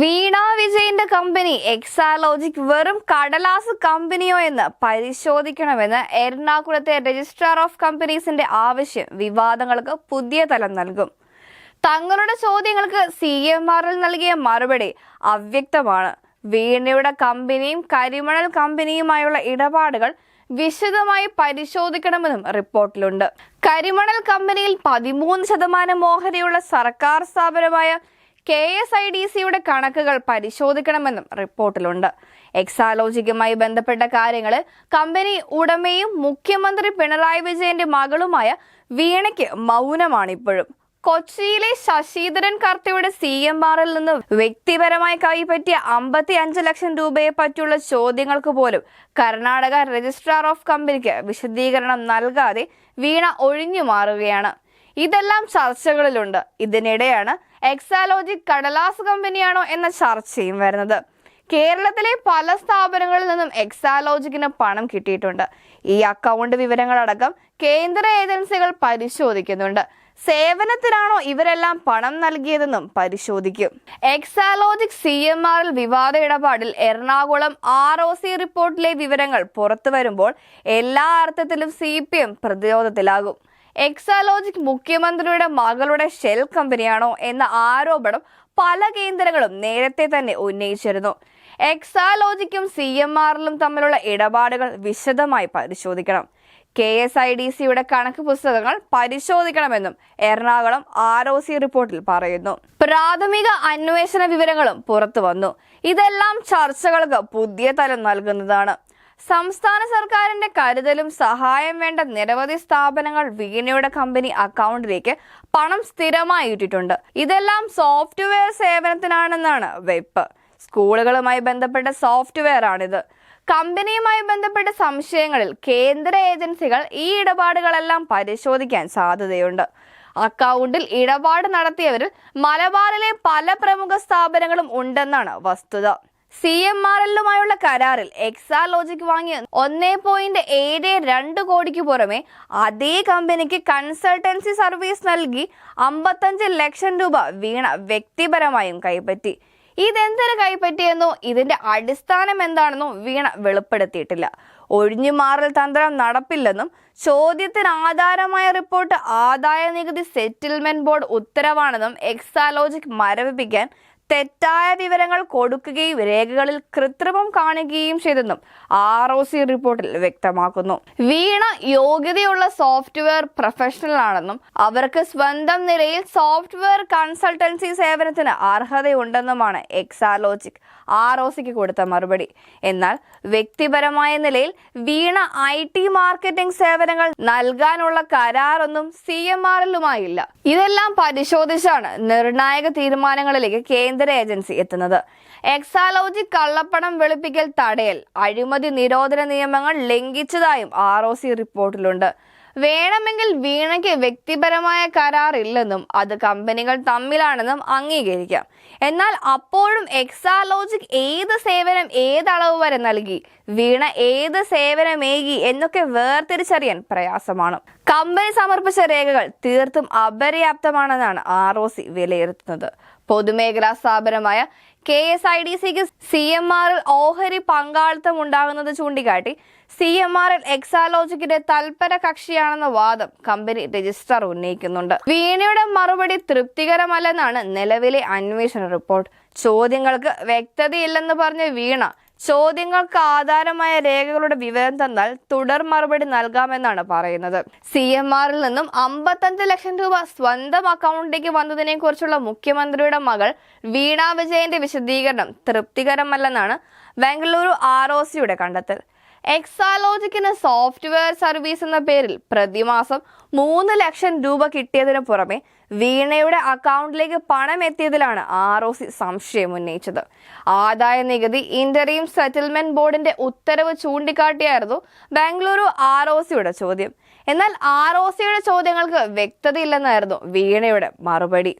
വീണ വിജയന്റെ കമ്പനി എക്സാലോജിക് വെറും കടലാസ് കമ്പനിയോ എന്ന് പരിശോധിക്കണമെന്ന് എറണാകുളത്തെ രജിസ്ട്രാർ ഓഫ് കമ്പനീസിന്റെ ആവശ്യം വിവാദങ്ങൾക്ക് പുതിയ തലം നൽകും. തങ്ങളുടെ ചോദ്യങ്ങൾക്ക് സി നൽകിയ മറുപടി അവ്യക്തമാണ്. വീണയുടെ കമ്പനിയും കരിമണൽ കമ്പനിയുമായുള്ള ഇടപാടുകൾ വിശദമായി പരിശോധിക്കണമെന്നും റിപ്പോർട്ടിലുണ്ട്. കരിമണൽ കമ്പനിയിൽ പതിമൂന്ന് ശതമാനം ഓഹരിയുള്ള സർക്കാർ സ്ഥാപനമായ കെ എസ് ഐ ഡി സിയുടെ കണക്കുകൾ പരിശോധിക്കണമെന്നും റിപ്പോർട്ടിലുണ്ട്. എക്സാലോജിക്കുമായി ബന്ധപ്പെട്ട കാര്യങ്ങളിൽ കമ്പനി ഉടമയും മുഖ്യമന്ത്രി പിണറായി വിജയന്റെ മകളുമായ വീണയ്ക്ക് മൗനമാണ് ഇപ്പോഴും കൊച്ചിയിലെ ശശീധരൻ കർത്തയുടെ സി എം ആറിൽ നിന്ന് വ്യക്തിപരമായി കൈപ്പറ്റിയ അമ്പത്തി അഞ്ച് ലക്ഷം രൂപയെ പറ്റിയുള്ള ചോദ്യങ്ങൾക്ക് പോലും കർണാടക രജിസ്ട്രാർ ഓഫ് കമ്പനിക്ക് വിശദീകരണം നൽകാതെ വീണ ഒഴിഞ്ഞു മാറുകയാണ്. ഇതെല്ലാം ചർച്ചകളിലുണ്ട്. ഇതിനിടെയാണ് എക്സാലോജിക് കടലാസ് കമ്പനിയാണോ എന്ന ചർച്ചയും വരുന്നത്. കേരളത്തിലെ പല സ്ഥാപനങ്ങളിൽ നിന്നും എക്സാലോജിക്കിന് പണം കിട്ടിയിട്ടുണ്ട്. ഈ അക്കൗണ്ട് വിവരങ്ങളടക്കം കേന്ദ്ര ഏജൻസികൾ പരിശോധിക്കുന്നുണ്ട്. സേവനത്തിനാണോ ഇവരെല്ലാം പണം നൽകിയതെന്നും പരിശോധിക്കും. എക്സാലോജിക് സി എം ആറിൽ വിവാദ ഇടപാടിൽ എറണാകുളം ആർ ഒ സി റിപ്പോർട്ടിലെ വിവരങ്ങൾ പുറത്തു വരുമ്പോൾ എല്ലാ അർത്ഥത്തിലും സി പി എം പ്രതിരോധത്തിലാകും. എക്സാലോജിക് മുഖ്യമന്ത്രിയുടെ മകളുടെ ഷെൽ കമ്പനിയാണോ എന്ന ആരോപണം പല കേന്ദ്രങ്ങളും നേരത്തെ തന്നെ ഉന്നയിച്ചിരുന്നു. എക്സാലോജിക്കും സി എം ആറിലും തമ്മിലുള്ള ഇടപാടുകൾ വിശദമായി പരിശോധിക്കണം. കെ എസ് ഐ ഡി സിയുടെ കണക്ക് പുസ്തകങ്ങൾ പരിശോധിക്കണമെന്നും എറണാകുളം ആർ ഒ സി റിപ്പോർട്ടിൽ പറയുന്നു. പ്രാഥമിക അന്വേഷണ വിവരങ്ങളും പുറത്തു വന്നു ഇതെല്ലാം ചർച്ചകൾക്ക് പുതിയ തലം നൽകുന്നതാണ്. സംസ്ഥാന സർക്കാരിന്റെ കരുതലും സഹായം വേണ്ട നിരവധി സ്ഥാപനങ്ങൾ വീണയുടെ കമ്പനി അക്കൗണ്ടിലേക്ക് പണം സ്ഥിരമായി ഇട്ടിട്ടുണ്ട്. ഇതെല്ലാം സോഫ്റ്റ്വെയർ സേവനത്തിനാണെന്നാണ് വെപ്പ്. സ്കൂളുകളുമായി ബന്ധപ്പെട്ട സോഫ്റ്റ്വെയർ ആണിത് കമ്പനിയുമായി ബന്ധപ്പെട്ട സംശയങ്ങളിൽ കേന്ദ്ര ഏജൻസികൾ ഈ ഇടപാടുകളെല്ലാം പരിശോധിക്കാൻ സാധ്യതയുണ്ട്. അക്കൗണ്ടിൽ ഇടപാട് നടത്തിയവരിൽ മലബാറിലെ പല പ്രമുഖ സ്ഥാപനങ്ങളും ഉണ്ടെന്നാണ് വസ്തുത. സി എം ആർ എല്ലുമായുള്ള കരാറിൽ എക്സാ ലോജിക് വാങ്ങിയ ഒന്നേ പോയിന്റ് ഏഴ് രണ്ട് കോടിക്ക് പുറമെ അതേ കമ്പനിക്ക് കൺസൾട്ടൻസി സർവീസ് നൽകി അമ്പത്തഞ്ച് ലക്ഷം രൂപ വീണ വ്യക്തിപരമായും കൈപ്പറ്റി. ഇതെന്തിനു കൈപ്പറ്റിയെന്നോ ഇതിന്റെ അടിസ്ഥാനം എന്താണെന്നോ വീണ വെളിപ്പെടുത്തിയിട്ടില്ല. ഒഴിഞ്ഞുമാറൽ തന്ത്രം നടപ്പില്ലെന്നും ചോദ്യത്തിന് ആധാരമായ റിപ്പോർട്ട് ആദായ നികുതി സെറ്റിൽമെന്റ് ബോർഡ് ഉത്തരവാണെന്നും എക്സാലോജിക് മരവിപ്പിക്കാൻ തെറ്റായ വിവരങ്ങൾ കൊടുക്കുകയും രേഖകളിൽ കൃത്രിമം കാണുകയും ചെയ്തെന്നും ആർ ഒ സി റിപ്പോർട്ടിൽ വ്യക്തമാക്കുന്നു. വീണ യോഗ്യതയുള്ള സോഫ്റ്റ്വെയർ പ്രൊഫഷണൽ ആണെന്നും അവർക്ക് സ്വന്തം നിലയിൽ സോഫ്റ്റ്വെയർ കൺസൾട്ടൻസി സേവനത്തിന് അർഹതയുണ്ടെന്നുമാണ് എക്സാലോജിക് ആർ ഒ സിക്ക് കൊടുത്ത മറുപടി. എന്നാൽ വ്യക്തിപരമായ നിലയിൽ വീണ ഐ ടി മാർക്കറ്റിംഗ് സേവനങ്ങൾ നൽകാനുള്ള കരാറൊന്നും സി എം ആറിലുമായില്ല. ഇതെല്ലാം പരിശോധിച്ചാണ് നിർണായക തീരുമാനങ്ങളിലേക്ക് കേന്ദ്ര ഏജൻസി എത്തുന്നത്. എക്സാലോജി കള്ളപ്പണം വെളുപ്പിക്കൽ തടയൽ അഴിമതി നിരോധന നിയമങ്ങൾ ലംഘിച്ചതായും ആർ റിപ്പോർട്ടിലുണ്ട്. വേണമെങ്കിൽ വീണയ്ക്ക് വ്യക്തിപരമായ കരാറില്ലെന്നും അത് കമ്പനികൾ തമ്മിലാണെന്നും അംഗീകരിക്കാം. എന്നാൽ അപ്പോഴും എക്സാലോജിക് ഏത് സേവനം ഏതളവ് വരെ നൽകി വീണ ഏത് സേവനമേകി എന്നൊക്കെ വേർതിരിച്ചറിയാൻ പ്രയാസമാണ്. കമ്പനി സമർപ്പിച്ച രേഖകൾ തീർത്തും അപര്യാപ്തമാണെന്നാണ് ആർ ഒ സി വിലയിരുത്തുന്നത്. പൊതുമേഖലാ സ്ഥാപനമായ കെ എസ് ഐ ഡി സിക്ക് സി എം ആറിൽ ഓഹരി പങ്കാളിത്തം ഉണ്ടാകുന്നത് ചൂണ്ടിക്കാട്ടി സി എം ആറിൽ എക്സാലോജിക്കിന്റെ തൽപര കക്ഷിയാണെന്ന വാദം കമ്പനി രജിസ്ട്രാർ ഉന്നയിക്കുന്നുണ്ട്. വീണയുടെ മറുപടി തൃപ്തികരമല്ലെന്നാണ് നിലവിലെ അന്വേഷണ റിപ്പോർട്ട്. ചോദ്യങ്ങൾക്ക് വ്യക്തതയില്ലെന്ന് പറഞ്ഞ വീണ ചോദ്യങ്ങൾക്ക് ആധാരമായ രേഖകളുടെ വിവരം തന്നാൽ തുടർ മറുപടി നൽകാമെന്നാണ് പറയുന്നത്. സി എം ആറിൽ നിന്നും അമ്പത്തഞ്ച് ലക്ഷം രൂപ സ്വന്തം അക്കൗണ്ടിലേക്ക് വന്നതിനെ കുറിച്ചുള്ള മുഖ്യമന്ത്രിയുടെ മകൾ വീണാ വിജയന്റെ വിശദീകരണം തൃപ്തികരമല്ലെന്നാണ് ബംഗളൂരു ആർ ഒ സിയുടെ കണ്ടെത്തൽ. എക്സാലോജിക്കിന് സോഫ്റ്റ്വെയർ സർവീസ് എന്ന പേരിൽ പ്രതിമാസം മൂന്ന് ലക്ഷം രൂപ കിട്ടിയതിനു പുറമെ വീണയുടെ അക്കൗണ്ടിലേക്ക് പണം എത്തിയതിലാണ് ആർ ഒ സി സംശയം ഉന്നയിച്ചത്. ആദായ നികുതി ഇന്റർവ്യൂ സെറ്റിൽമെന്റ് ബോർഡിന്റെ ഉത്തരവ് ചൂണ്ടിക്കാട്ടിയായിരുന്നു ബാംഗ്ലൂരു ആർ ഒ സിയുടെ ചോദ്യം. എന്നാൽ ആർ ഒ സിയുടെ ചോദ്യങ്ങൾക്ക് വ്യക്തതയില്ലെന്നായിരുന്നു വീണയുടെ മറുപടി.